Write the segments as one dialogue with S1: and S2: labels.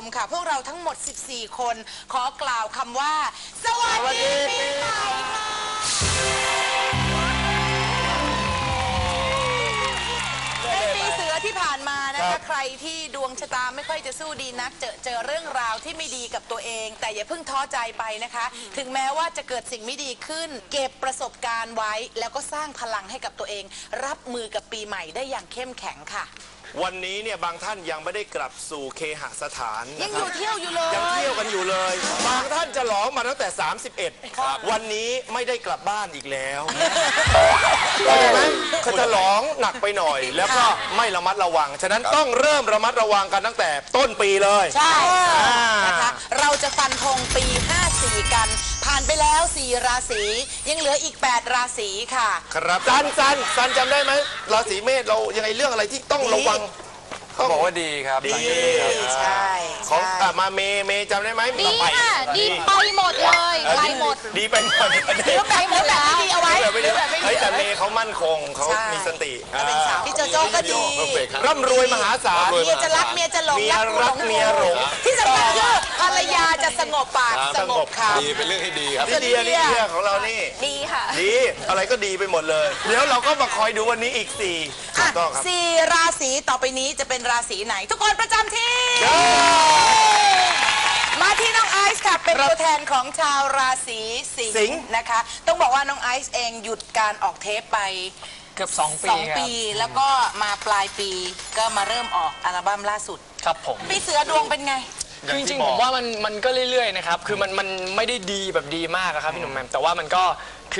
S1: มค่ะ พวกเราทั้งหมด 14 คน ขอกล่าวคำว่า สวัสดีปีใหม่ค่ะ ในปีเสือที่ผ่านมานะคะใครที่ดวงชะตาไม่ค่อยจะสู้ดีนัก เจอเจอเรื่องราวที่ไม่ดีกับตัวเอง แต่อย่าเพิ่งท้อใจไปนะคะ ถึงแม้ว่าจะเกิดสิ่งไม่ดีขึ้น เก็บประสบการณ์ไว้ แล้วก็สร้างพลังให้กับตัวเอง รับมือกับปีใหม่ได้อย่างเข้มแข็งค่ะ
S2: วันนี้เนี่ยบางท่านยังไม่ได้กลับสู่เคหสถาน
S1: ยั
S2: นะ
S1: ง
S2: ค
S1: อ
S2: รับ
S1: ยู่เที่ยวอยู่เลย
S2: ยังเที่ยวกันอยู่เลย บางท่านจะหลองมาตั้งแต่ 31 วันนี้ไม่ได้กลับบ้านอีกแล้วเข้าใจไหมเขาจะหลองหนักไปหน่อย แล้วก็ไม่ระมัดระวัง ฉะนั้นต้องเริ่มระมัดระวังกันตั้งแต่ต้นปีเลย
S1: ใช่
S2: อ่า
S1: นะคะเรา จะฟันธงปี 54 กัน ผ่านไปแล้ว 4 ราศี ยังเหลืออีก 8 ราศีค่ะ
S2: ครับซันซันซันจำได้ไหมราศีเมษเรายังไงเรื่องอะไรที่ต้องระวัง
S3: เขาบอกว่าดีครับ
S2: ดี
S1: ใช่
S2: ของ
S1: ใช่
S2: อะมาเมเมจำได้ไหม
S4: ดี
S2: ไป
S4: ค่ะ ดีไปหมดเลย
S2: เออ
S4: ไป
S2: ดี
S4: หมด
S2: ดีไปหมด
S1: เหลือแบบเหลือแบบไม่ดีเอาไว้
S2: แบบไม่
S1: เหลื
S2: ดี
S1: อแบบไม่ดี
S2: เฮ้ยแต่เมย์เขามั่นคงเขา
S1: ใช่
S2: มีสติ
S1: ถ้าเป็นสาวพี่โจโจ้ก็ดี
S2: ร่ำรวยมหาศาล
S1: เมียจะรักเมียจะหลง
S2: เมียรักเมียหลง
S1: ที่สำคัญคือ ภรรยาจะสงบปากสงบคำ
S3: ดีเป็นเรื่องที่ดีครับ
S2: นี่ดีอันนี้เรื่องของเรานี่
S4: ดีค่ะ
S2: ดีอะไรก็ดีไปหมดเลย เดี๋ยวเราก็มาคอยดูวันนี้อีกสี่ถู
S1: อะ
S2: กต้องครับ
S1: สี่ราศีต่อไปนี้จะเป็นราศีไหน ทุกคนประจำที่ มาที่น้องไอซ์ค่ะเป็นตัวแทนของชาวราศีสิ
S2: สิ
S1: ง
S2: งห์
S1: ห์นะคะ ต้องบอกว่าน้องไอซ์เองหยุดการออกเทปไป
S5: เกือบ 2 ปี
S1: สอง
S5: ครับ
S1: ปีแล้วก็มาปลายปีก็มาเริ่มออกอัลบั้มล่าสุด
S5: ครับผม
S1: ปีเสือดวงเป็นไง
S5: คือจริงๆผมว่ามันมันก็เรื่อยๆนะครับคือมันมันไม่ได้ดีแบบดีมากอะครับพี่หนุ่มแหมมแต่ว่ามันก็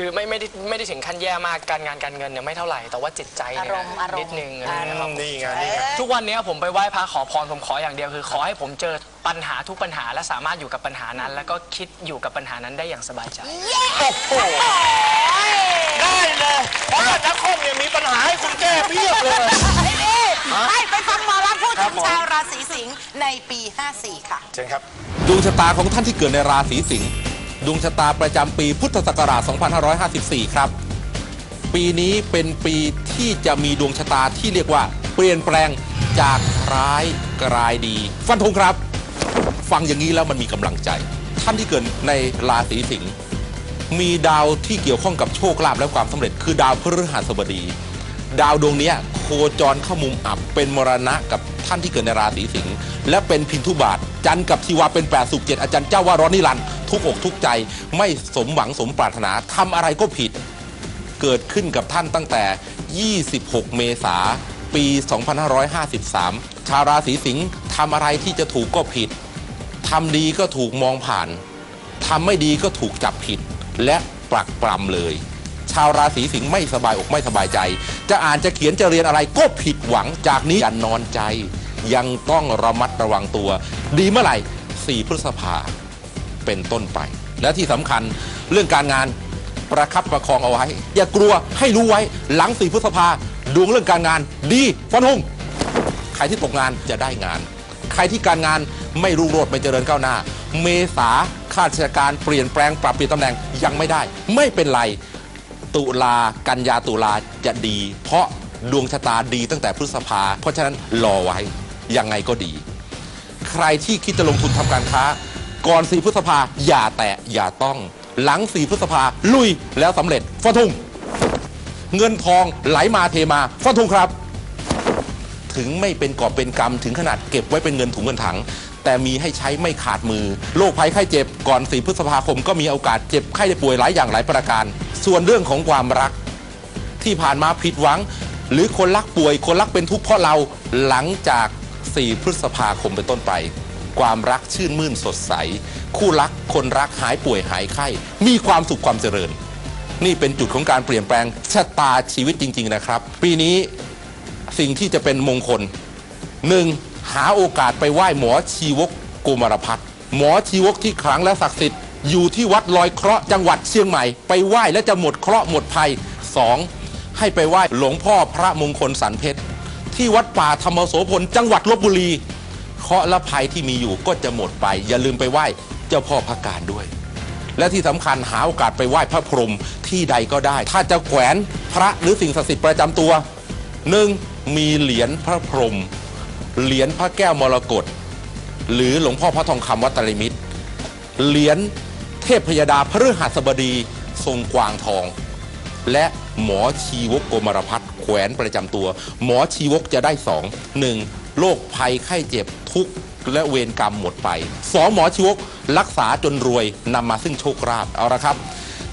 S5: คือไม่ไม่ได้ไม่ได้ถึงขั้นแย่มากการงานการเงินเนี่ยไม่เท่าไหร่แต่ว่าจิตใจเนี่ย
S1: อารมณ์อารมณ์
S5: นิดนึงอะไรอย่างเงี้ยครับ
S2: นี่ไงนี่ไง
S5: ทุกวันนี้ผมไปไหว้พระขอพรผมขออย่างเดียวคือ ขอให้ผมเจอปัญหาทุกปัญหาและสามารถอยู่กับปัญหานั้น แล้วก็คิดอยู่กับปัญหานั้นได้อย่างสบายใจ
S2: ได้เลยเพราะว่านักคอมเนี่ยมีปัญหาให้คุณแก้เพียบเลย
S1: ไอ้นี่ให้ไปฟังหมอรับพูด
S2: ครั
S1: ถึ
S2: บ
S1: ง
S2: ผม
S1: ชาวราศีสิงห์ในปี 54 ค่ะ
S2: เชิญครับ
S6: ดวงชะตาของท่านที่เกิดในราศีสิงห์ ดวงชะตาประจำปีพุทธศักราช 2554 ครับ ปีนี้เป็นปีที่จะมีดวงชะตาที่เรียกว่า เปลี่ยนแปลงจากร้ายกลายดี ฟันธงครับ ฟังอย่างนี้แล้วมันมีกำลังใจ ท่านที่เกิดในราศีสิงห์มีดาวที่เกี่ยวข้องกับโชคลาภและความสำเร็จ คือดาวพฤหัสบดี ดาวดวงนี้โคจรเข้ามุมอับเป็นมรณะกับท่านที่เกิดในราศีสิงห์และเป็นพินทุบาทจันทร์กับทีวาเป็นแปดสุขเจ็ดอาจารย์เจ้าว่าร้อนนิรันดร์ ทุกอกทุกใจ ไม่สมหวังสมปรารถนาทำอะไรก็ผิด เกิดขึ้นกับท่านตั้งแต่ 26 เมษาปี 2553 ชาวราศีสิงห์ทำอะไรที่จะถูกก็ผิดทำดีก็ถูกมองผ่านทำไม่ดีก็ถูกจับผิด และปรักปรำเลย ชาวราศีสิงห์ไม่สบายอกไม่สบายใจ จะอ่านจะเขียนจะเรียนอะไรก็ผิดหวังจากนี้อย่านอนใจ ยังต้องระมัดระวังตัว ดีเมื่อไหร่ 4 พฤษภา เป็นต้นไป และที่สำคัญเรื่องการงานประคับประคองเอาไว้ อย่ากลัวให้รู้ไว้หลังสี่พฤษภาดวงเรื่องการงานดีฟันธงใครที่ตกงานจะได้งาน ใครที่การงานไม่รุ่งโรจน์ไม่เจริญก้าวหน้า เมษาข้าราชการเปลี่ยนแปลงปรับเปลี่ยนตำแหน่งยังไม่ได้ ไม่เป็นไรตุลากันยาตุลาจะดี เพราะดวงชะตาดีตั้งแต่พฤษภา เพราะฉะนั้นรอไว้ยังไงก็ดี ใครที่คิดจะลงทุนทำการค้า ก่อน4พฤษภาอย่าแตะอย่าต้อง หลัง4พฤษภาลุยแล้วสำเร็จฟันธงเงินทองไหลมาเทมาฟันธงครับ ถึงไม่เป็นกอบเป็นกรรมถึงขนาดเก็บไว้เป็นเงินถุงเงินถัง แต่มีให้ใช้ไม่ขาดมือโรคภัยไข้เจ็บก่อน4พฤษภาคมก็มีโอกาสเจ็บไข้ได้ป่วยหลายอย่างหลายประการ ส่วนเรื่องของความรักที่ผ่านมาผิดหวัง หรือคนรักป่วยคนรักเป็นทุกข์เพราะเราหลังจาก 4 พฤษภาคมเป็นต้นไป ความรักชื่นมื่นสดใส คู่รักคนรักหายป่วยหายไข้ มีความสุขความเจริญ นี่เป็นจุดของการเปลี่ยนแปลงชะตาชีวิตจริง ๆ นะครับ ปีนี้สิ่งที่จะเป็นมงคลหนึ่งหาโอกาสไปไหว้หมอชีวกโกมารพัฒน์หมอชีวกที่ขลังและศักดิ์สิทธิ์อยู่ที่วัดลอยเคราะห์จังหวัดเชียงใหม่ ไปไหว้และจะหมดเคราะห์หมดภัยสองให้ไปไหว้หลวงพ่อพระมงคลสันเพชร ที่วัดป่าธรรมโสพลจังหวัดลบบุรี เคราะห์และภัยที่มีอยู่ก็จะหมดไป อย่าลืมไปไหว้เจ้าพ่อพระการด้วย และที่สำคัญหาโอกาสไปไหว้พระพรหมที่ใดก็ได้ ถ้าจะแขวนพระหรือสิ่งศักดิ์สิทธิ์ประจำตัวหนึ่งมีเหรียญพระพรหมเหรียญพระแก้วมรกตหรือหลวงพ่อพระทองคำวัดตริมิตรเหรียญเทพพยดาพระฤหัสบดีทรงกวางทอง และหมอชีวกโกมารพัฒแขวนประจำตัว หมอชีวกจะได้สองหนึ่ง โรคภัยไข้เจ็บทุกข์และเวรกรรมหมดไปสองหมอชีวกรักษาจนรวยนำมาซึ่งโชคราภเอาละครับ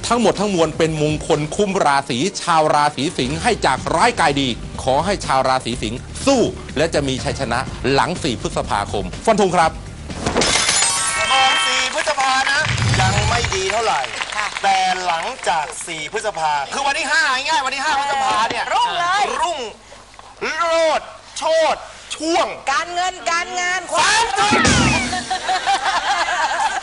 S6: ทั้งหมดทั้งมวลเป็นมงคลคุ้มราศีชาวราศีสิงห์ให้จากร้ายกายดี ขอให้ชาวราศีสิงห์สู้และจะมีชัยชนะหลัง4พฤษภาคม ฟันธงครับ
S2: มอง4พฤษภานะ ยังไม่ดีเท่าไหร่ แต่หลังจาก4พฤษภา คือวันที่5ง่ายๆวันที่5พฤษภาเนี่ย
S1: รุ่งเลย
S2: รุ่งโรดโชด ช่วง
S1: การเงินการงานควา
S2: ฟั
S1: ม
S2: นธง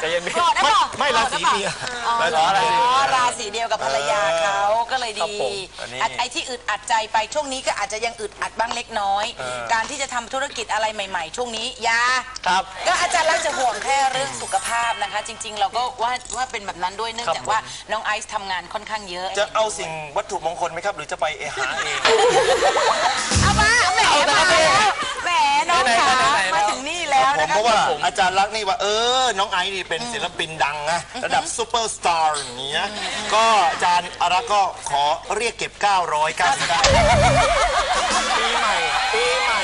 S5: ใจเย็นพี่
S1: กอดได้
S2: ไม่
S1: ป่ะ
S2: ไม่ราศีเมีย
S1: อ๋อ
S2: ราศีเมีย
S1: ราศีเดียวกับภรรยาเขาก็เลย
S5: ครับ
S1: ดี
S5: ผม
S2: อันนี้
S1: อะไอ้ที่อึดอัดใจไปช่วงนี้ก็อาจจะยังอึดอัดบ้างเล็กน้อย การที่จะทำธุรกิจอะไรใหม่ ๆ ช่วงนี้อยา
S5: ครับ
S1: ก็อาจารย์ลักษณ์จะห่วงแค่เรื่องสุขภาพนะคะ จริง ๆ เราก็ว่าว่าเป็นแบบนั้นด้วยเนื่อง
S5: ครับ
S1: จากว่าน้องไอซ์ทำงานค่อนข้างเยอะ
S2: จะเอาสิ่งวัตถุมงคลไหมครับ หรือจะไปเอหาเอง
S1: เอามาแหมมาแล้วแหม น้องขามาถึงนี่แล้ว
S2: ผม
S1: นะคะ
S2: เพราะว่าอาจารย์รักษณ์นี่ว่าเออ น้องไอซ์นี่เป็นศิลปินดังนะระดับซูเปอร์สตาร์อย่างเงี้ยก็อาจารย์อารักษ์ก็ขอเรียกเก็บ 999ปีใหม่ปีใหม่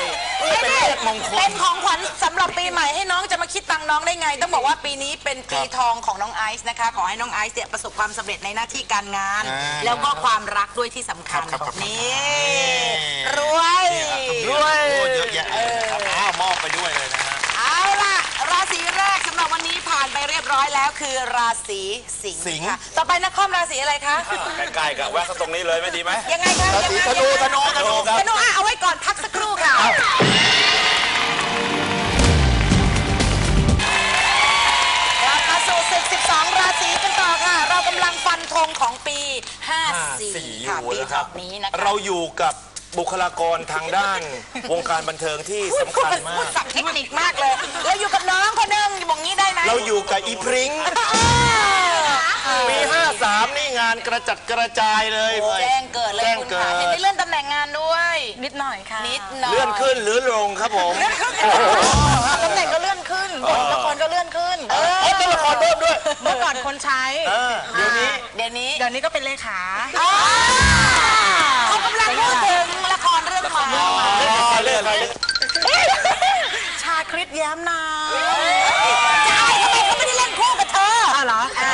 S2: นี่เป็นเลขมงค
S1: เป็
S2: ล
S1: นของขวัญสำหรับปีใหม่ให้น้องจะมาคิดตังค์น้องได้ไง ต้องบอกว่าปีนี้เป็นปีทองของน้องไอซ์นะคะ ขอให้น้องไอซ์เนี่ยประสบความสำเร็จในหน้าที่การงาน
S2: อ่า
S1: แล้วก็ความรักด้วยที่สำคัญ
S2: ครับครับ
S1: นี่รวย
S2: รวยเยอะแยะเลยนะครับอ้าวมอบไปด้วยเลยนะฮะ
S1: เอาล่ะ ราศีแรกสำหรับวันนี้ผ่านไปเรียบร้อยแล้วคือราศีสิง
S2: สิงห์
S1: ค่ะต่อไปนักคอมราศีอะไรคะ
S3: ใกล้ๆกับแวะเข้าตรงนี้เลยไม่ดีไหม
S1: ยังไงคะ
S2: รา
S1: ยัง
S2: ศี
S1: ไง
S2: ธนูธนูธนูครับ
S1: ธนูอะเอาไว้ก่อนพักสักครู่ค่ะ งฟันธงของปี54ค่ะปีถัดนี้นะคะ
S2: เราอยู่กับบุคลากรทางด้าน วงการบันเทิงที่สำ
S1: พูด
S2: คัญ
S1: เป็น
S2: มา
S1: พูด
S2: ก
S1: สับเทคนิคมากเลยเราอยู่กับน้องคนหนึงบอกงี้ได้ไหม
S2: เราอยู่กับอีพริ้งปี 53 นี่งานกระจัดกระจายเลย
S1: แจ้งเกิดเลย
S2: แจ้ง
S1: คุณ
S2: เกิ
S1: ค่ะ
S2: ด
S1: เห็นได้เลื่อนตำแหน่งงานด้วย
S4: นิดหน่อยค่ะ
S1: นิดหน่อย
S2: เลื่อนขึ้นหรือลงครับผม
S4: ตำแหน่งก็เลื่อนขึ้นบทละครก็เลื่อนขึ้น
S1: เออ
S2: เอ้ยตัวละครเพิ่มด้วย
S4: เมื่อก่อนคนใช้
S2: เออเดี๋ยวนี้
S1: เดี๋ยวนี้
S4: เดี๋ยวนี้ก็เป็นเลขา
S1: อ๋อเขากำลังพูดถึงละครเรื่องใหม่
S2: เลื่อนไปเลื่อน
S4: ชาคริสแย้มนาม
S1: ใช่ทำไมเขาไม่ได้เล่นคู่กับเธอ
S4: อ้าวเหรอ
S1: อะ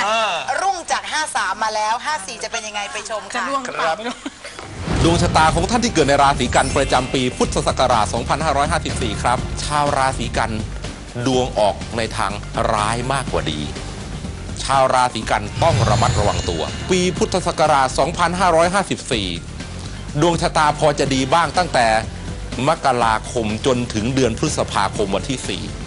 S1: รุ่งจาก 53 มาแล้ว 54 จะเป็นยังไงไปชม
S4: จะ
S1: ค่ะ
S4: ล่วงหรือเปล่าไม่รู้
S6: ดวงชะตาของท่านที่เกิดในราศีกันประจำปีพุทธศักราช 2554 ครับ ชาวราศีกันดวงออกในทางร้ายมากกว่าดี ชาวราศีกันต้องระมัดระวังตัว ปีพุทธศักราช 2554 ดวงชะตาพอจะดีบ้างตั้งแต่มกราคมจนถึงเดือนพฤษภาคมวันที่ 4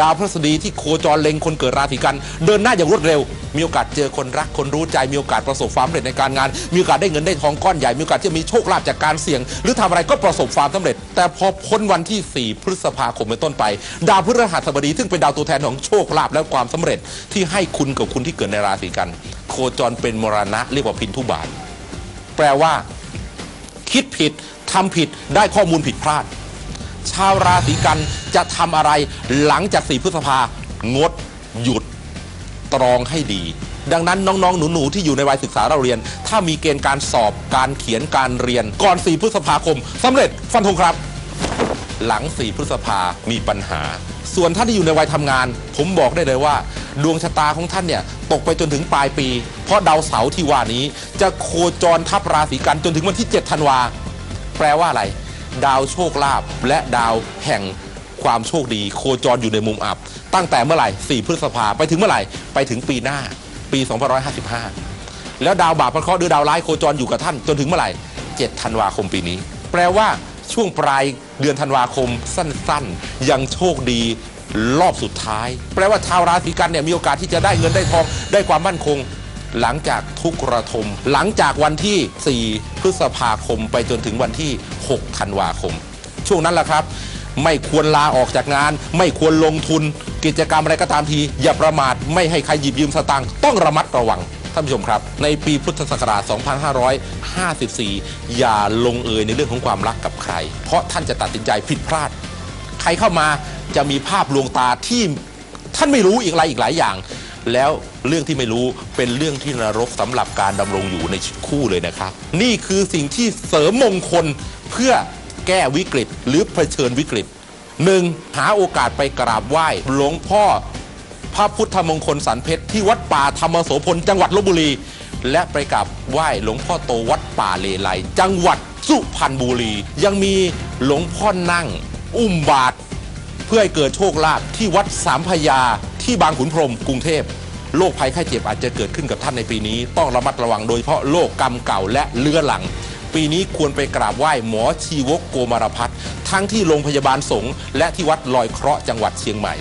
S6: ดาวพฤหัสดีที่โคจรเล็งคนเกิดราศีกัน เดินหน้าอย่างรวดเร็ว มีโอกาสเจอคนรักคนรู้ใจมีโอกาสประสบความสำเร็จในการงาน มีโอกาสได้เงินได้ทองก้อนใหญ่มีโอกาสที่จะมีโชคลาภจากการเสี่ยง หรือทำอะไรก็ประสบความสำเร็จ แต่พอพ้นวันที่ 4 พฤษภาคมเป็นต้นไป ดาวพฤหัสบดีซึ่งเป็นดาวตัวแทนของโชคลาภและความสำเร็จที่ให้คุณกับคุณที่เกิดในราศีกัน โคจรเป็นมรณะเรียกว่าพินทุบาทแปลว่า คิดผิดทำผิดได้ข้อมูลผิดพลาด ชาวราศีกันจะทำอะไรหลังจาก4พฤษภางดหยุดตรองให้ดี ดังนั้นน้องๆ หนู ๆ ที่อยู่ในวัยศึกษาเราเรียน ถ้ามีเกณฑ์การสอบการเขียนการเรียน ก่อน4พฤษภาคมสำเร็จฟันธงครับ หลัง4พฤษภามีปัญหา ส่วนท่านที่อยู่ในวัยทำงาน ผมบอกได้เลยว่า ดวงชะตาของท่านเนี่ยตกไปจนถึงปลายปี เพราะดาวเสาร์ที่ว่านี้ จะโคจรทับราศีกันจนถึงวันที่ 7 ธันวา แปลว่าอะไร ดาวโชคลาภและดาวแห่งความโชคดี โคจรอยู่ในมุมอับ ตั้งแต่เมื่อไหร่ 4 พฤษภาไปถึงเมื่อไหร่ ไปถึงปีหน้า ปี2555 แล้วดาวบาปพระเคราะห์หรือดาวร้ายโคจรอยู่กับท่านจนถึงเมื่อไหร่ 7 ธันวาคมปีนี้ แปลว่าช่วงปลายเดือนธันวาคมสั้นๆ ยังโชคดีรอบสุดท้าย แปลว่าชาวราศีกันเนี่ยมีโอกาสที่จะได้เงินได้ทองได้ความมั่นคง หลังจากทุกระทม หลังจากวันที่ 4 พฤษภาคมไปจนถึงวันที่ 6 ธันวาคม ช่วงนั้นแหละครับ ไม่ควรลาออกจากงาน ไม่ควรลงทุน กิจกรรมอะไรก็ตามที อย่าประมาทไม่ให้ใครหยิบยืมสตางค์ต้องระมัดระวังท่านผู้ชมครับ ในปีพุทธศักราช 2554 อย่าลงเอยในเรื่องของความรักกับใคร เพราะท่านจะตัดสินใจผิดพลาด ใครเข้ามาจะมีภาพลวงตาที่ท่านไม่รู้อีกอะไรอีกหลายอย่าง แล้วเรื่องที่ไม่รู้เป็นเรื่องที่นรกสำหรับการดำรงอยู่ในชีวิตคู่เลยนะครับ นี่คือสิ่งที่เสริมมงคลเพื่อแก้วิกฤตหรือเผชิญวิกฤตหนึ่งหาโอกาสไปกราบไหว้หลวงพ่อ พระพุทธมงคลสันเพชรที่วัดป่าธรรมโสพลจังหวัดลบบุรี และไปกราบไหว้หลวงพ่อโตวัดป่าเลไลจังหวัดสุพรรณบุรี ยังมีหลวงพ่อนั่ง อุ้มบาท เพื่อให้เกิดโชคลาภที่วัดสามพยาที่บางขุนพรหมกรุงเทพโรคภัยไข้เจ็บอาจจะเกิดขึ้นกับท่านในปีนี้ ต้องระมัดระวังโดยเฉพาะโรคกรรมเก่าและเลื้อหลัง ปีนี้ควรไปกราบไหว้หมอชีวกโกมารพัฒน์ทั้งที่โรงพยาบาลสงฆ์และที่วัดลอยเคราะห์จังหวัดเชียงใหม่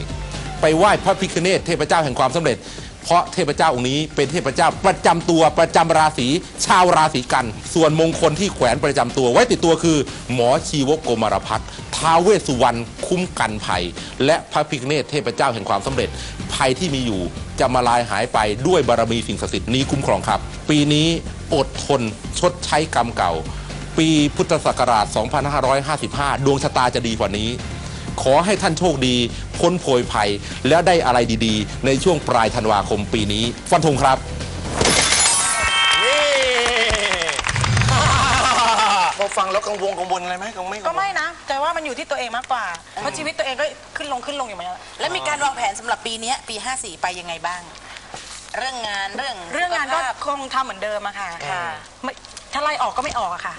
S6: ไปไหว้พระพิคเนตเทพเจ้าแห่งความสำเร็จ เพราะเทพเจ้าองค์นี้เป็นเทพเจ้าประจำตัวประจำราศีชาวราศีกัน ส่วนมงคลที่แขวนประจำตัวไว้ติดตัวคือ หมอชีวกโกมารพัฒท้าเวสุวรรณคุ้มกันภัย และพระพิคเนตเทพเจ้าแห่งความสำเร็จ ภัยที่มีอยู่จะมาลายหายไปด้วยบารมีสิ่งศักดิ์สิทธิ์นี้คุ้มครองครับ ปีนี้อดทนชดใช้กรรมเก่า ปีพุทธศักราช 2555 ดวงชะตาจะดีกว่านี้ ขอให้ท่านโชคดีพ้นโพยภัย แล้วได้อะไรดีๆ ในช่วงปลายธันวาคมปีนี้ ฟันธงครับ
S2: นี่พอฟังแล้วกังวลกังวลอะไรไหมกังไม่กั
S4: ก็
S2: งวล
S4: ไม่นะ แต่ว่ามันอยู่ที่ตัวเองมากกว่า เพราะชีวิตตัวเองก็ขึ้นลงขึ้นลงอยู่เหมือนกัน
S1: แล้วมีการวางแผนสำหรับปีเนี้ยปี 54 ไปยังไงบ้าง เรื่องงานเรื่อง
S4: เรื่องงานก็
S1: สุขภพ
S4: คงทำเหมือนเดิมอะค่ะ
S1: ค่ะ
S4: ไม่ถ้าไล่ออกก็ไม่ออกอะค่ะ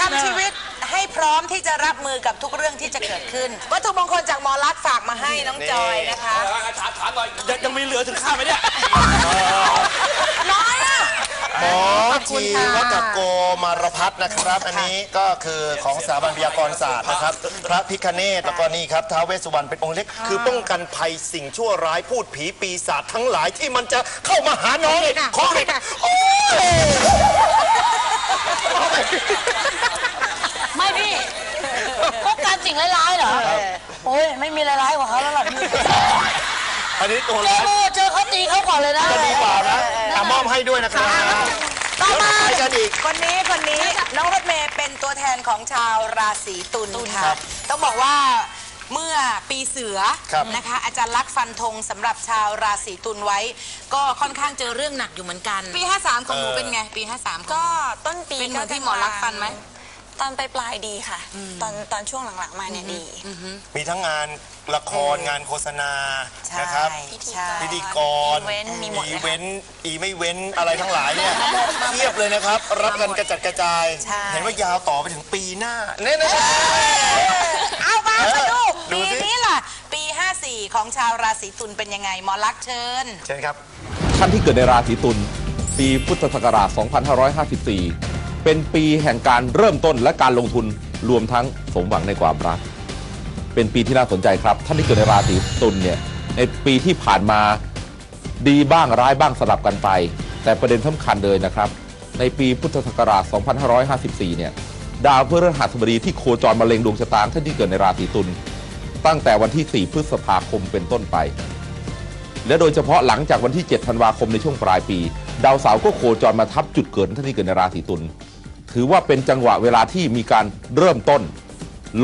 S1: ทำชีวิต ให้พร้อมที่จะรับมือกับทุกเรื่องที่จะเกิดขึ้น วัตถุมงคลจากหมอรักษณ์ฝากมาให้น้องจอยนะคะ
S3: ถามถามหน่อยยังยังมีเหลือถึงข้าไหมเนี่ย
S1: น้อยอะ
S2: หมอชีวกโกมารพัฒน์นะครับ อันนี้ก็คือของสถาบันวิทยากรศาสตร์นะครับ พระพิคเนตแล้วก็นี่ครับท้าวเวสสุวรรณเป็นองค์เล็ก คือป้องกันภัยสิ่งชั่วร้ายพูดผีปีศาจทั้งหลายที่มันจะเข้ามาหาน้องของเด็กโอ้ย
S7: ไม่พี่ ป้องกันสิ่งร้ายๆเหรอโอ้ยไม่มีร้ายๆกว่าเขาแล้วหรอกพี่
S2: อันนี้ตัว
S7: เจ
S2: ร้า
S7: อยโอ้เจอเขาตีเขาก่อนเลยนะ
S2: จะดีกว่านะอะมอบให้ด้วยนะครับ
S1: ต่อมา
S2: แล้วไปกันอีก
S1: คนนี้คนนี้น้องรถเมย์เป็นตัวแทนของชาวราศีตุลค่ะต้องบอกว่าเมื่อปีเสือ
S2: ครับ
S1: นะคะ อาจารย์ลักษณ์ฟันธงสำหรับชาวราศีตุลไว้ ก็ค่อนข้างเจอเรื่องหนักอยู่เหมือนกัน ปี 53 ของหนูเป็นไง ปี 53
S8: ก็ต้นปี
S1: เป็นเหมือนที่หมอรักษณ์ฟันไหม
S8: ตอนปลายปลายๆดีค่ะ ตอนตอนช่วงหลังๆมาเนี่ยดี
S2: มีทั้งงานละครงานโฆษณา
S1: ใช่
S2: นะครับ
S1: ใช่
S2: พิธีกร
S8: อีเวนต์มีหมดเลยค่ะ
S2: อีเวนต์อีไม่เว้นอะไรทั้งหลายเนี่ยเทียบเลยนะครับ รับกันกระจัดกระจาย
S1: ใช่
S2: เห็นว่ายาวต่อไปถึงปีหน้าเนี่ยนะ
S1: เอามามาดู
S2: ดู
S1: ปี
S2: สิ
S1: นี้ล่ะ ปี 54 ของชาวราศีตุลเป็นยังไง หมอลักษณ์เชิญ
S2: เชิญครับ
S6: ท่านที่เกิดในราศีตุลปีพุทธศักราช 2554 เป็นปีแห่งการเริ่มต้นและการลงทุนรวมทั้งสมหวังในความรัก เป็นปีที่น่าสนใจครับท่านที่เกิดในราศีตุลเนี่ยในปีที่ผ่านมาดีบ้างร้ายบ้างสลับกันไป แต่ประเด็นสำคัญเลยนะครับ ในปีพุทธศักราช 2554 เนี่ยดาวพฤหัสบดีที่โคจรมาเล็งดวงชะตาท่านที่เกิดในราศีตุลตั้งแต่วันที่ 4 พฤษภาคมเป็นต้นไป และโดยเฉพาะหลังจากวันที่ 7 ธันวาคมในช่วงปลายปี ดาวเสาร์ก็โคจรมาทับจุดเกิดท่านที่เกิดในราศีตุล ถือว่าเป็นจังหวะเวลาที่มีการเริ่มต้น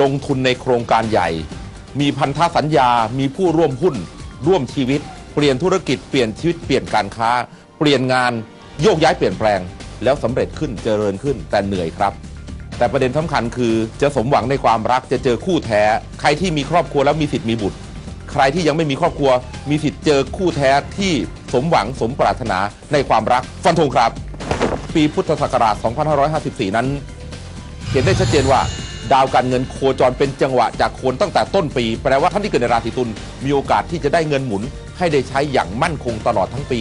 S6: ลงทุนในโครงการใหญ่ มีพันธสัญญา มีผู้ร่วมหุ้น ร่วมชีวิต เปลี่ยนธุรกิจเปลี่ยนชีวิตเปลี่ยนการค้า เปลี่ยนงานโยกย้ายเปลี่ยนแปลง แล้วสำเร็จขึ้นเจริญขึ้นแต่เหนื่อยครับ แต่ประเด็นสำคัญคือจะสมหวังในความรักจะเจอคู่แท้ ใครที่มีครอบครัวแล้วมีสิทธิ์มีบุตร ใครที่ยังไม่มีครอบครัว มีสิทธิ์เจอคู่แท้ที่สมหวังสมปรารถนาในความรักฟันธงครับ ปีพุทธศักราช 2554 นั้น เห็นได้ชัดเจนว่า ดาวการเงินโคจรเป็นจังหวะจากโคนตั้งแต่ต้นปี แปลว่าท่านที่เกิดในราศีตุลมีโอกาสที่จะได้เงินหมุน ให้ได้ใช้อย่างมั่นคงตลอดทั้งปี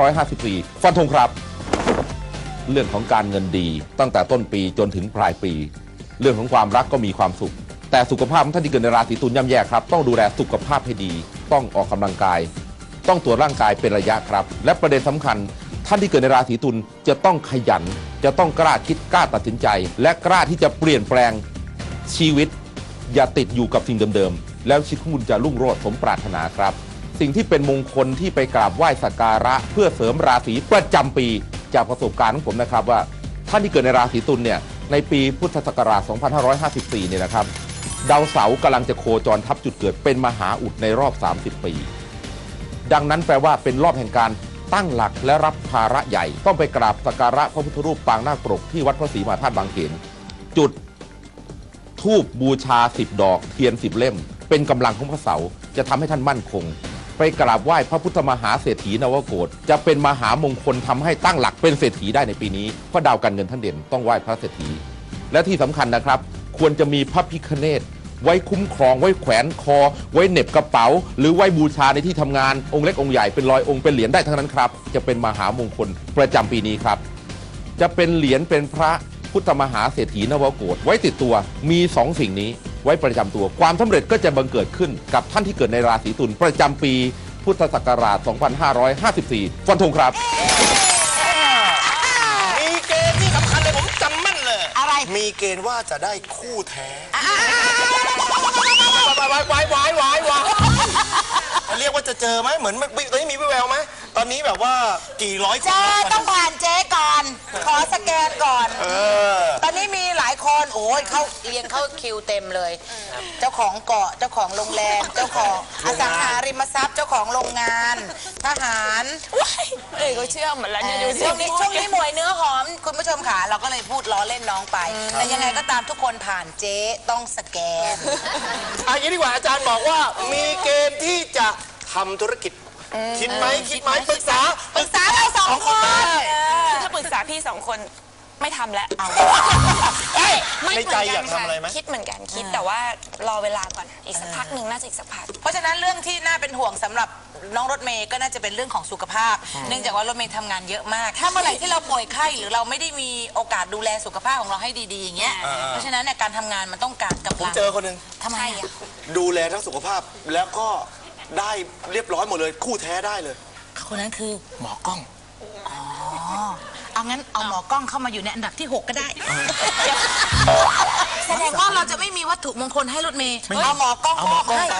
S6: 2554 ฟันธงครับ เรื่องของการเงินดี ตั้งแต่ต้นปีจนถึงปลายปี เรื่องของความรักก็มีความสุข แต่สุขภาพของท่านที่เกิดในราศีตุลย่ำแย่ครับ ต้องดูแลสุขภาพให้ดี ต้องออกกำลังกาย ต้องตรวจร่างกายเป็นระยะครับ และประเด็นสำคัญ ท่านที่เกิดในราศีตุลจะต้องขยัน จะต้องกล้าคิดกล้าตัดสินใจ และกล้าที่จะเปลี่ยนแปลงชีวิต อย่าติดอยู่กับสิ่งเดิมๆ แล้วชีวิตของคุณจะรุ่งโรจน์สมปรารถนาครับ สิ่งที่เป็นมงคลที่ไปกราบไหว้สักการะ เพื่อเสริมราศีประจำปี จากประสบการณ์ของผมนะครับว่า ท่านที่เกิดในราศีตุลเนี่ยในปีพุทธศักราช 2554 เนี่ยนะครับ ดาวเสาร์กำลังจะโคจรทับจุดเกิดเป็นมหาอุดในรอบ 30 ปี ดังนั้นแปลว่าเป็นรอบแห่งการ ตั้งหลักและรับภาระใหญ่ ต้องไปกราบสักการะพระพุทธรูปปางนาคปรกที่วัดพระศรีมหาธาตุบางเขนจุดทูบบูชาสิบดอกเทียนสิบเล่ม เป็นกำลังของพระเสาร์จะทำให้ท่านมั่นคง ไปกราบไหว้พระพุทธมหาเศรษฐีนวโกฏจะเป็นมหามงคลทำให้ตั้งหลักเป็นเศรษฐีได้ในปีนี้เพราะดาวการเงินท่านเด่นต้องไหว้พระเศรษฐีและที่สำคัญนะครับ ควรจะมีพระพิคเนต ไว้คุ้มครอง ไว้แขวนคอ ไว้เหน็บกระเป๋า หรือไว้บูชาในที่ทำงานองค์เล็กองค์ใหญ่เป็นรอยองค์เป็นเหรียญได้ทั้งนั้นครับ จะเป็นมหามงคลประจำปีนี้ครับ จะเป็นเหรียญเป็นพระพุทธมหาเศรษฐีนวโกฏไว้ติดตัวมีสองสิ่งนี้ไว้ประจำตัว ความสำเร็จก็จะบังเกิดขึ้นกับท่านที่เกิดในราศีตุลประจำปีพุทธศักราช 2554 ฟันธงครับ
S2: มีเกณฑ์ที่สำคัญเลยผมจำแม่นเลย
S9: อะไร
S2: มีเกณฑ์ว่าจะได้คู่แท้ วายวายวายวายวายเรียกว่าจะเจอไหมเหมือนม่ตอนนี้มีวิแววไหม ตอนนี้แบบว่ากี่ร้อยค
S1: เจ
S2: น
S1: อต้องผ่านเจ๊ก่อน ขอสแกนก่อน
S2: เออ
S1: ตอนนี้มีหลายคนโอ้ยเข้าเรียงเข้าคิวเต็มเลย เจ้าของเกาะเจ้าของโรงแรม เจ้าของอสังหาริมทรัพย์เจ้าของโรงงาน ทหาร
S8: เอ้ยก็เชื่อหมดแล้วเนี่ยดูสิ
S1: ช่วงนี้ช่วงนี้หมวยเนื้อหอม คุณผู้ชมค่ะเราก็เลยพูดล้อเล่นน้องไป แต่ยังไงก็ตามทุกคนผ่านเจ๊ต้องสแกน
S2: อันนี้ดีกว่าอาจารย์บอกว่ามีเกณฑ์ที่จะทำธุรกิจ คิดไหมคิดไหมปรึกษา
S1: ปรึกษาเราสองคน
S8: คือถ้าปรึกษาพี่สองคนไม่ทำแล้ว
S2: ในใจอยากทำอะไรไหม
S8: คิดเหมือนกันคิดแต่ว่ารอเวลาก่อนอีกสักพักหนึ่งน่าจะอีกสักพัก
S1: เพราะฉะนั้นเรื่องที่น่าเป็นห่วงสำหรับน้องรถเมย์ก็น่าจะเป็นเรื่องของสุขภาพ เนื่องจากว่ารถเมย์ทำงานเยอะมาก ถ้าเมื่อไหร่ที่เราป่วยไข้หรือเราไม่ได้มีโอกาสดูแลสุขภาพของเราให้ดีๆอย่างเงี้ยเพราะฉะนั้นเนี่ยการทำงานมันต้องการกำ
S2: ผม
S1: ลัง
S2: เจอคนหนึ่ง
S1: ทำไมอะ
S2: ดูแลทั้งสุขภาพแล้วก็ ได้เรียบร้อยหมดเลย คู่แท้ได้เลย
S1: คนนั้นคือ
S2: หมอกล้อง
S1: เอางั้นเอาหมอกล้องเข้ามาอยู่ในอันดับที่ 6 ก็ได้ แสดงว่าเราจะไม่มีวัตถุมงคลให้รถเมย์เอาหมอกล้อง
S2: เอาหมอกล้อง
S1: ให้
S2: ไป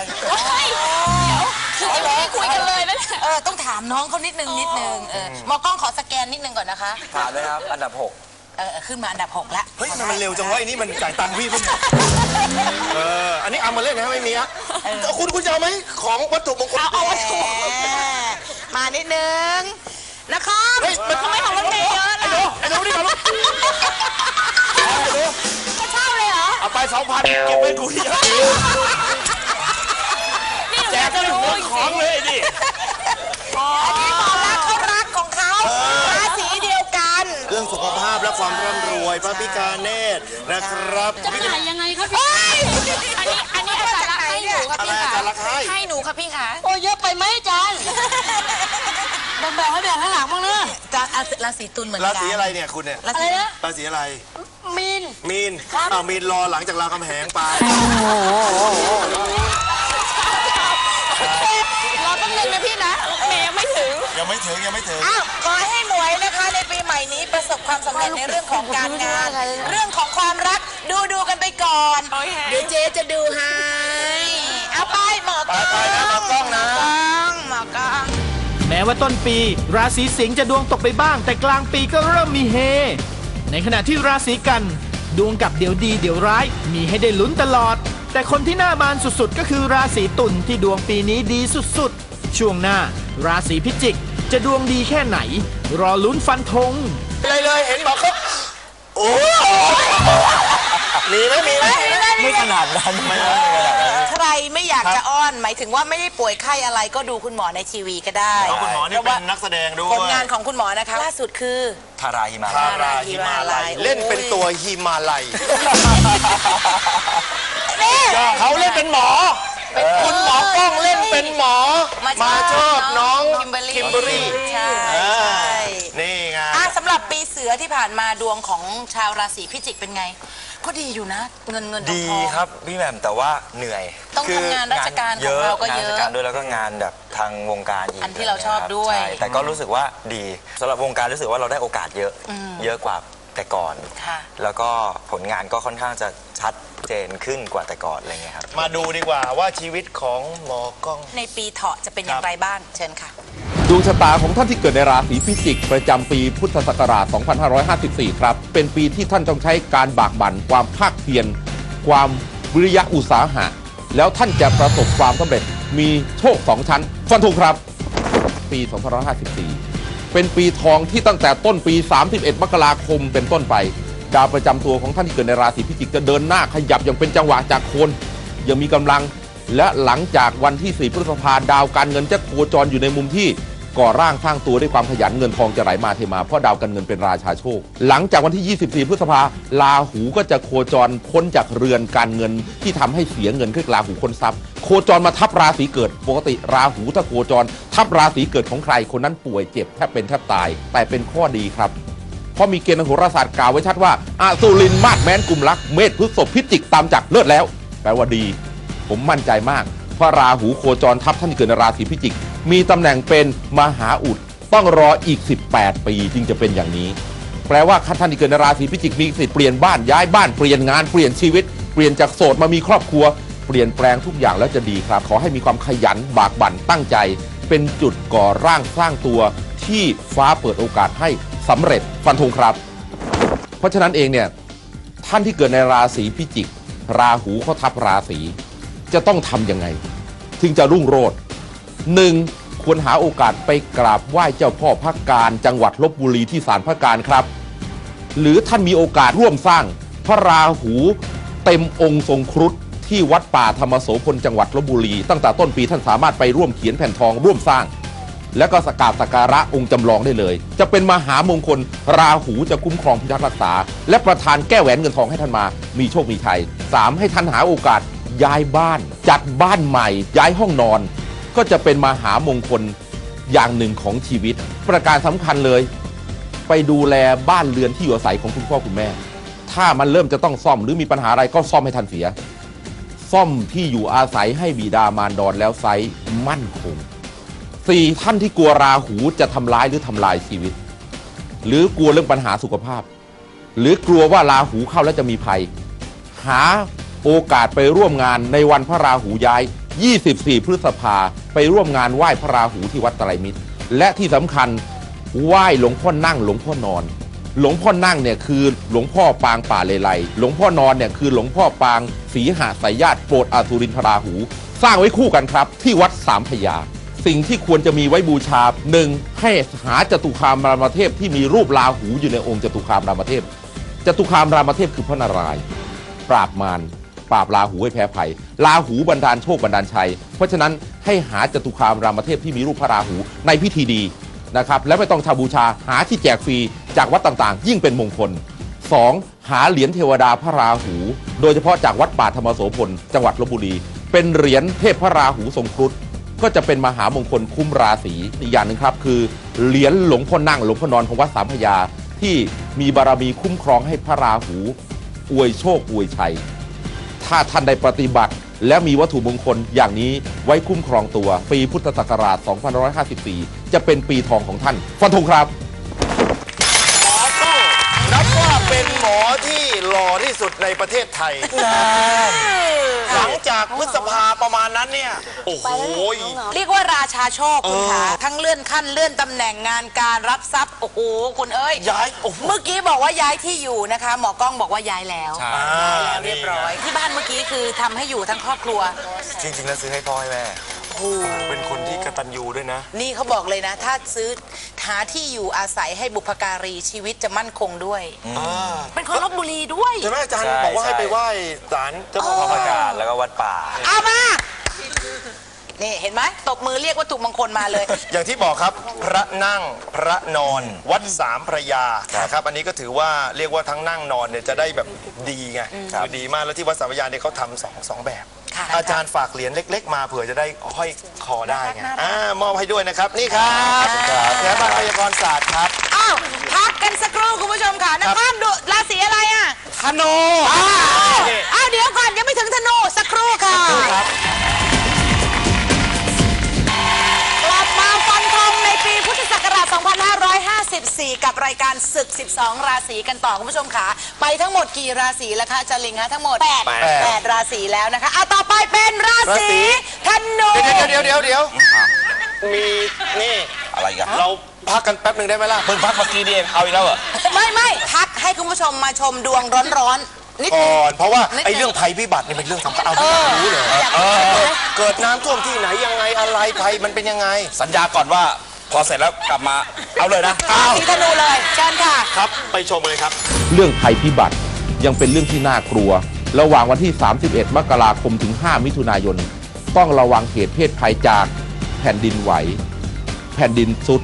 S8: คือยังไม่ได้คุยกันเลยนะ
S1: เออต้องถามน้องเขานิดนึงนิดนึงเออหมอกล้องขอสแกนนิดนึงก่อนนะคะ
S3: ผ่านเลยครับ อันดับ
S1: เออขึ้นมาอันดับหกแล้ว
S2: เฮ้ยทำไมมันเร็วจังวะไอ้นี่มันจ่ายตังค์พี่เพิ่งเอออันนี้เอามาเล่นนะไม่มีอะคุณคุณจะเอาไหมของวัตถุมงคล
S1: เอาวัตถุมานิดนึงนะคะ
S2: เฮ้ยมันทำไมของรถเมย์เยอะล่ะไอ้หนูไอ้หนูนี่ก่อนลูก
S1: เช่าเลยเหรอ
S2: เอาไปสองพันเก็บไว้กูที่จะแจกกันหัวของเลยดิ
S1: อัน
S2: และความร่ำรวยพระพิการเนตรนะครับ
S7: จ่ายยังไงครับพี่
S8: อันนี้อันนี้อาจารย์รักให้หนูค่ะ
S2: อะไร
S8: พี่
S2: อา
S8: ค่ะ
S2: จารย์รักให้
S8: ให้หนูค่ะพี่ค่ะ
S7: โอ้ยเยอะไปไหมอาจารย์แบ่งๆให้แบ่งข้างหลังบ้างนะ
S1: จะราศีตุลเหมือนกั
S2: ราศีอะไรเนี่ยคุณเนี่ย
S1: รา
S7: อะไร
S1: ศี
S7: นะ
S2: ราศีอะไร
S7: มีน
S2: มีนอ้าวมีนรอหลังจากรามคำแหงไป
S8: เราต้องเล่นนะพี่นะเมย์ยังไม่ถึง
S2: ยังไม่ถึงยังไม่ถึง
S1: อ้าวขอให้หม วยนะคะในปีใหม่นี้ประสบความสำเร็จในเรื่องของการงาน เรื่องของความรักดูดูๆกันไปก่อน
S8: โอเค
S1: เดี๋ยวเจ๊จะดูให้เอาไปหมอกล้อง
S2: ไปๆนะหมอกล้องนะ
S1: หมอกล้องหมอกล้อง
S10: แม้ว่าต้นปี ราศีสิงห์จะดวงตกไปบ้าง แต่กลางปีก็เริ่มมีเฮ ในขณะที่ราศีกัน ดวงกับเดี๋ยวดีเดี๋ยวร้าย มีให้ได้ลุ้นตลอด แต่คนที่หน้าบานสุดๆ ก็คือราศีตุลที่ดวงปีนี้ดีสุดๆ ช่วงหน้า ราศีพิจิกจะดวงดีแค่ไหน รอลุ้นฟันธง
S2: เลยเลยเห็นบอกเขาโอ้มีไหมมีไหม
S3: ไม่ขนาดนั้นไม่
S1: ใครไม่อยากจะอ้อน หมายถึงว่าไม่ได้ป่วยไข้อะไรก็ดูคุณหมอในทีวีก็ได้
S2: เพราะคุณหมอนี่เป็นนักแสดงด้วย
S1: ผลงานของคุณหมอนะคะล่าสุดคือ
S3: ทาราฮิมา
S2: ทา
S3: ลาย
S2: ราฮิมาลัยเล่นเป็นตัวฮิมาลัยเขาเล่นเป็นหมอคุณหมอกล้องเล่นเป็นหมอ มาชอบน้อง
S1: คิมเบอรี่ ปีเสือที่ผ่านมาดวงของชาวราศีพิจิกเป็นไง ก็ดีอยู่นะ เงินเงินทอง
S3: ดี
S1: ทอง
S3: ครับพี่แหม่มแต่ว่าเหนื่อย
S1: ต้อง
S3: คื
S1: ทำงานราชการของเราก็เยอะ
S3: งานราชการด้วยแล้วก็งานแบบทางวงการอีก
S1: อันที่เราชอบด้วย
S3: ใช่แต่ก็รู้สึกว่าดีสำหรับวงการรู้สึกว่าเราได้โอกาสเยอะ เยอะกว่าแต่ก่อน
S1: ค่ะ
S3: แล้วก็ผลงานก็ค่อนข้างจะชัดเจนขึ้นกว่าแต่ก่อนอะไรเงี้ยครับ
S2: มาดูดีกว่าว่าชีวิตของหมอกล้อง
S1: ในปีเถาะจะเป็นอย่างไรบ้างเชิญค่ะ
S6: ดวงชะตาของท่านที่เกิดในราศีพิจิก ประจำปีพุทธศักราช 2554 ครับ เป็นปีที่ท่านต้องใช้การบากบั่น ความภาคเพียร ความวิริยะอุตสาหะ แล้วท่านจะประสบความสำเร็จ มีโชคสองชั้น ฟันธงครับ ปี 2554 เป็นปีทองที่ตั้งแต่ต้นปี 31 มกราคมเป็นต้นไป ดาวประจำตัวของท่านที่เกิดในราศีพิจิกจะเดินหน้าขยับอย่างเป็นจังหวะจากโคนยังมีกำลังและหลังจากวันที่ 4 พฤษภาดาวการเงินจะโคจรอยู่ในมุมที่ ก่อร่างสร้างตัวด้วยความขยันเงินทองจะไหลมาเทมาเพราะดาวการเงินเป็นราชาโชค หลังจากวันที่ 24 พฤษภาลาหูก็จะโคจรพ้นจากเรือนการเงินที่ทำให้เสียเงินคือลาหูคนทรัพย์ โคจรมาทับราศีเกิด ปกติราหูถ้าโคจร ทับราศีเกิดของใครคนนั้นป่วยเจ็บแทบเป็นแทบตาย แต่เป็นข้อดีครับเพราะมีเกณฑ์ทางโหราศาสตร์กล่าวไว้ชัดว่าอาสุรินมาดแม้นกลุ่มรัก เมษพฤษภพิจิกตามจากเลิศแล้ว แปลว่าดี ผมมั่นใจมาก เพราะราหูโคจรทับท่านเกิดในราศีพิจิก มีตำแหน่งเป็นมหาอุดต้องรออีก 18 ปีจึงจะเป็นอย่างนี้ แปลว่าท่านที่เกิดในราศีพิจิกมีสิทธิ์เปลี่ยนบ้านย้ายบ้านเปลี่ยนงานเปลี่ยนชีวิต เปลี่ยนจากโสดมามีครอบครัว เปลี่ยนแปลงทุกอย่างแล้วจะดีครับ ขอให้มีความขยันบากบั่นตั้งใจ เป็นจุดก่อร่างสร้างตัวที่ฟ้าเปิดโอกาสให้สำเร็จฟันธงครับ เพราะฉะนั้นเองเนี่ยท่านที่เกิดในราศีพิจิก ราหูเขาทับราศีจะต้องทำยังไง ถึงจะรุ่งโรจน์ หนึ่งควรหาโอกาสไปกราบไหว้เจ้าพ่อพระการจังหวัดลบบุรีที่ศาลพระการครับ หรือท่านมีโอกาสร่วมสร้างพระราหูเต็มองค์ทรงครุฑที่วัดป่าธรรมโสพลจังหวัดลบบุรี ตั้งแต่ต้นปีท่านสามารถไปร่วมเขียนแผ่นทองร่วมสร้าง แล้วก็สกาบสักการะองค์จำลองได้เลย จะเป็นมหามงคล ราหูจะคุ้มครองพิทักษ์รักษา และประทานแก้แหวนเงินทองให้ท่านมา มีโชคมีชัย 3. ให้ท่านหาโอกาสย้ายบ้าน จัดบ้านใหม่ ย้ายห้องนอน ก็จะเป็นมหามงคลอย่างหนึ่งของชีวิต ประการสำคัญเลย ไปดูแลบ้านเรือนที่อยู่อาศัยของคุณพ่อคุณแม่ ถ้ามันเริ่มจะต้องซ่อมหรือมีปัญหาอะไรก็ซ่อมให้ทันเสีย ซ่อมที่อยู่อาศัยให้บิดามารดอนแล้วไซมั่นคงสี่ท่านที่กลัวราหูจะทำร้ายหรือทำลายชีวิต หรือกลัวเรื่องปัญหาสุขภาพ หรือกลัวว่าราหูเข้าแล้วจะมีภัย หาโอกาสไปร่วมงานในวันพระราหูย้าย 24 พฤษภา ไปร่วมงานไหว้พระราหูที่วัดไตรมิตร และที่สำคัญไหว้หลวงพ่อนั่งหลวงพ่อนอน หลวงพ่อนั่งเนี่ยคือหลวงพ่อปางป่าเลไลหลวงพ่อนอนเนี่ยคือหลวงพ่อปางศรีหาสายญาติโปรดอาสุรินทราหู สร้างไว้คู่กันครับ ที่วัดสามพระยาสิ่งที่ควรจะมีไว้บูชาหนึ่งให้หาจตุคามรามเทพที่มีรูปราหูอยู่ในองค์จตุคามรามเทพจตุคามรามเทพคือพระนารายณ์ปราบมาร ปราบราหูให้แพ้ภัยราหูบันดาลโชคบันดาลชัย เพราะฉะนั้นให้หาจตุคามรามเทพที่มีรูปพระราหูในพิธีดีนะครับและไม่ต้องชาบูชาหาที่แจกฟรีจากวัดต่างๆ ยิ่งเป็นมงคล 2. หาเหรียญเทวดาพระราหู โดยเฉพาะจากวัดป่าธรรมโสพลจังหวัดลบบุรี เป็นเหรียญเทพพระราหูทรงครุฑก็จะเป็นมหามงคลคุ้มราศีอีกอย่างหนึ่งครับ คือเหรียญหลวงพ่อนั่งหลวงพ่อนอนของวัดสามพยา ที่มีบารมีคุ้มครองให้พระราหู อวยโชคอวยชัย ถ้าท่านได้ปฏิบัติ และมีวัตถุมงคลอย่างนี้ไว้คุ้มครองตัว ปีพุทธศักราช 2554 จะเป็นปีทองของท่าน ฟันธงครับ
S2: เป็นหมอที่หล่อที่สุดในประเทศไทย หลังจากพฤษภาประมาณนั้นเนี่ย โอ้โห
S1: เรียกว่าราชาโชคคุณคะทั้งเลื่อนขั้นเลื่อนตำแหน่งงานการรับทรัพย์ โอ้โห คุณเอ้ย
S2: ย้ายโอ้โห
S1: เมื่อกี้บอกว่าย้ายที่อยู่นะคะ หมอกล้องบอกว่าย้ายแล้ว
S2: อ่า
S1: ย้ายแล้วเรียบร้อย ที่บ้านเมื่อกี้คือทำให้อยู่ทั้งครอบครัว
S3: จริงๆแล้วซื้อให้พ่อให้แม่
S2: เป็นคนที่กตัญญูด้วยนะ
S1: นี่เขาบอกเลยนะ ถ้าซื้อหาที่อยู่อาศัยให้บุพการีชีวิตจะมั่นคงด้วย เป็นคนลบบุรีด้วย
S2: ใช่ไหมอาจารย์
S3: ใช่
S2: บอกว่าให้
S3: ใช่
S2: ไปไหว้ศาลเจ้าพ่อ
S3: พ
S2: พ
S3: ระ
S2: ระ
S3: ป
S2: ประระ
S3: กา
S2: การ
S3: ศแล้วก็วัดป่า
S1: เอามานี่เห็นไหมตบมือเรียกวัตถุมงคลมาเลย
S2: อย่างที่บอกครับพระนั่งพระนอน วัดสามพระยานะครับอันนี้ก็ถือว่าเรียกว่าทั้งนั่งนอนเนี่ยจะได้แบบดีไงคือดีมากแล้วที่วัดสามพระยาเนี่ยเขาทำสองสองแบบ
S1: ค่ะ
S2: อาจารย์ฝากเหรียญเล็ก ๆ มาเผื่อจะได้ห้อยคอได้ไงอ่ามอบให้ด้วยนะครับ นี่ครับแถมบางพยากรศาสตร์ครับ
S1: อ้าวพักกันสักครู่คุณผู้ชมค่ะนักข้ามดูราศีอะไรอะ
S2: ธนู
S1: อ้าวอ้าวเดี๋ยวก่อนยังไม่ถึงธนูสักครู่ค่ะ 2554กับรายการศึก 12 ราศีกันต่อคุณผู้ชมค่ะไปทั้งหมดกี่ราศีแล้วคะอาจารย์ลิงฮะทั้งหมด8 8ราศีแล้วนะคะเอาต่อไปเป็นราศีธนู
S2: เดี๋ยวเดี๋ยวเดี๋ยวเดี๋ยวมีนี่
S3: อะไรกัน
S2: เราพักกันแป๊บหนึ่งได้ไหมล่ะ
S3: เพิ่งพักเมื่อกี้นี่เองเอาอีกแล้วเหรอ
S1: ไม่ไม่พักให้คุณผู้ชมมาชมดวงร้อนนิด
S2: ก่อนเพราะว่า
S1: นิด
S2: ไอ้เรื่องภัยพิบัตินี่เป็นเรื่องสำคัญเอาที่อยากรู้เลย
S1: อยาก
S2: เอ
S1: รู้
S2: อเกิดน้ำท่วมที่ไหนยังไงอะไรภัยมันเป็นยังไง
S3: สัญญาก่อนว่า พอเสร็จแล้วกลับมาเอาเลยนะ
S1: สีธนูเลยเชิญค่ะ
S2: ครับไปชมเลยครับ
S6: เรื่องภัยพิบัติยังเป็นเรื่องที่น่ากลัว ระหว่างวันที่ 31 มกราคมถึง 5 มิถุนายน ต้องระวังเหตุเพศภัยจากแผ่นดินไหว แผ่นดินสุด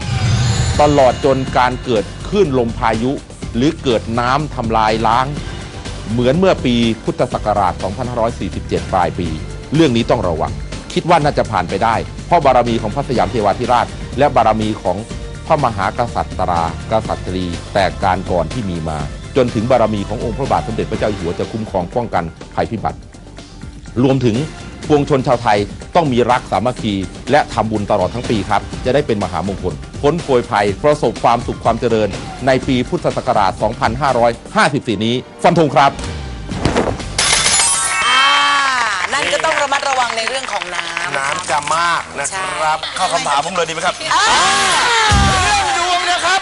S6: ตลอดจนการเกิดคลื่นลมพายุ หรือเกิดน้ำทำลายล้าง เหมือนเมื่อปีพุทธศักราช 2547 ปลายปี เรื่องนี้ต้องระวัง คิดว่าน่าจะผ่านไปได้ เพราะบารมีของพระสยามเทวาธิราช และบารมีของพระมหากษัตริย์กษัตรีแต่การก่อนที่มีมา จนถึงบารมีขององค์พระบาทสมเด็จพระเจ้าอยู่หัวจะคุ้มครองป้องกันภัยพิบัติ รวมถึงปวงชนชาวไทยต้องมีรักสามัคคี และทำบุญตลอดทั้งปีครับ จะได้เป็นมหามงคล พ้นโพยภัย ประสบความสุขความเจริญ ในปีพุทธศักราช 2554 นี้ ฟันธงครับ
S1: วังในเรื่องของน้ำ
S2: น้ำจะมากนะครับ
S3: เข้าคำถามผมเลยดีไหมครับ
S2: เรื่องดวงนะครับ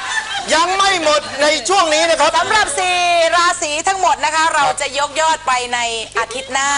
S2: ยังไม่หมดในช่วงนี้นะครับ
S1: สำหรับสี่ราศีทั้งหมดนะคะ เราจะยกยอดไปในอาทิตย์หน้า